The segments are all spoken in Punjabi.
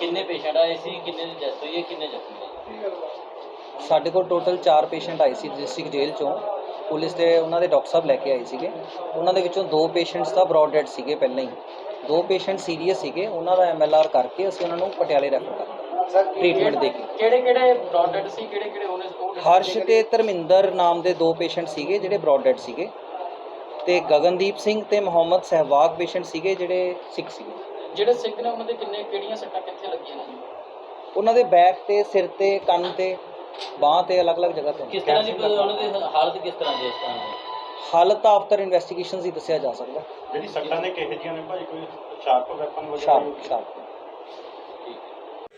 ਕਿੰਨੇ ਪੇਸ਼ੈਂਟ ਆਏ ਸੀ, ਕਿੰਨੇ ਦੀ ਡੈਥ ਹੋਈ ਹੈ, ਕਿੰਨੇ ਜ਼ਖਮੀ ਨੇ? ਸਾਡੇ ਕੋਲ ਟੋਟਲ 4 ਪੇਸ਼ੈਂਟ ਆਏ ਸੀ ਡਿਸਟ੍ਰਿਕਟ ਜੇਲ੍ਹ ਚੋਂ। ਪੁਲਿਸ ਦੇ, ਉਹਨਾਂ ਦੇ ਡਾਕਟਰ ਸਾਹਿਬ ਲੈ ਕੇ ਆਏ ਸੀਗੇ। ਉਹਨਾਂ ਦੇ ਵਿੱਚੋਂ ਦੋ ਪੇਸ਼ੈਂਟਸ ਤਾਂ ਬ੍ਰੌਡ ਡੈਡ ਸੀਗੇ ਪਹਿਲਾਂ ਹੀ। ਦੋ ਪੇਸ਼ੈਂਟ ਸੀਰੀਅਸ ਸੀਗੇ, ਉਹਨਾਂ ਦਾ ਐਮਐਲਆਰ ਕਰਕੇ ਅਸੀਂ ਉਹਨਾਂ ਨੂੰ ਪਟਿਆਲੇ ਰੈਫਰ ਕਰਤਾ ਟ੍ਰੀਟਮੈਂਟ ਦੇ ਕੇ। ਕਿਹੜੇ ਕਿਹੜੇ ਬ੍ਰੌਡਡ ਸੀ ਕਿਹੜੇ ਕਿਹੜੇ ਉਹਨੇ ਉਹ ਹਰਸ਼ ਤੇ ਧਰਮਿੰਦਰ ਨਾਮ ਦੇ ਦੋ ਪੇਸ਼ੈਂਟ ਸੀਗੇ ਜਿਹੜੇ ਬ੍ਰੌਡ ਡੈਡ ਸੀਗੇ। ਤੇ ਗਗਨਦੀਪ ਸਿੰਘ ਤੇ ਮੁਹੰਮਦ ਸਹਿਵਾਗ ਪੇਸ਼ੈਂਟ ਸੀਗੇ ਜਿਹੜੇ ਸਿੱਖ ਸੀਗੇ। ਜਿਹੜੇ ਸਿੱਖ ਨੇ ਉਹਨਾਂ ਦੇ ਕਿੰਨੇ ਕਿਹੜੀਆਂ ਸੱਟਾਂ ਕਿੱਥੇ ਲੱਗੀਆਂ ਨੇ? ਉਹਨਾਂ ਦੇ ਬੈਕ ਤੇ ਸਿਰ ਤੇ ਕੰਨ ਤੇ ਬਾਹ ਤੇ ਅਲੱਗ-ਅਲੱਗ ਜਗ੍ਹਾ ਤੇ। ਕਿਸ ਤਰ੍ਹਾਂ ਦੀ ਉਹਨਾਂ ਦੀ ਹਾਲਤ ਕਿਸ ਤਰ੍ਹਾਂ ਦੀ ਇਸ ਤਰ੍ਹਾਂ ਦੀ? ਹਾਲਤ ਆਫਟਰ ਇਨਵੈਸਟੀਗੇਸ਼ਨਸ ਹੀ ਦੱਸਿਆ ਜਾ ਸਕਦਾ। ਜਿਹੜੀ ਸੱਟਾਂ ਨੇ ਕਿਹੋ ਜਿਹੀਆਂ ਨੇ ਭਾਈ ਕੋਈ ਸ਼ਾਰਪ ਵੈਪਨ ਵਗੈਰਾ? ਸ਼ਾਰਪ ਸ਼ਾਰਪ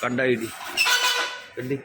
కడ్డ ఇది đi,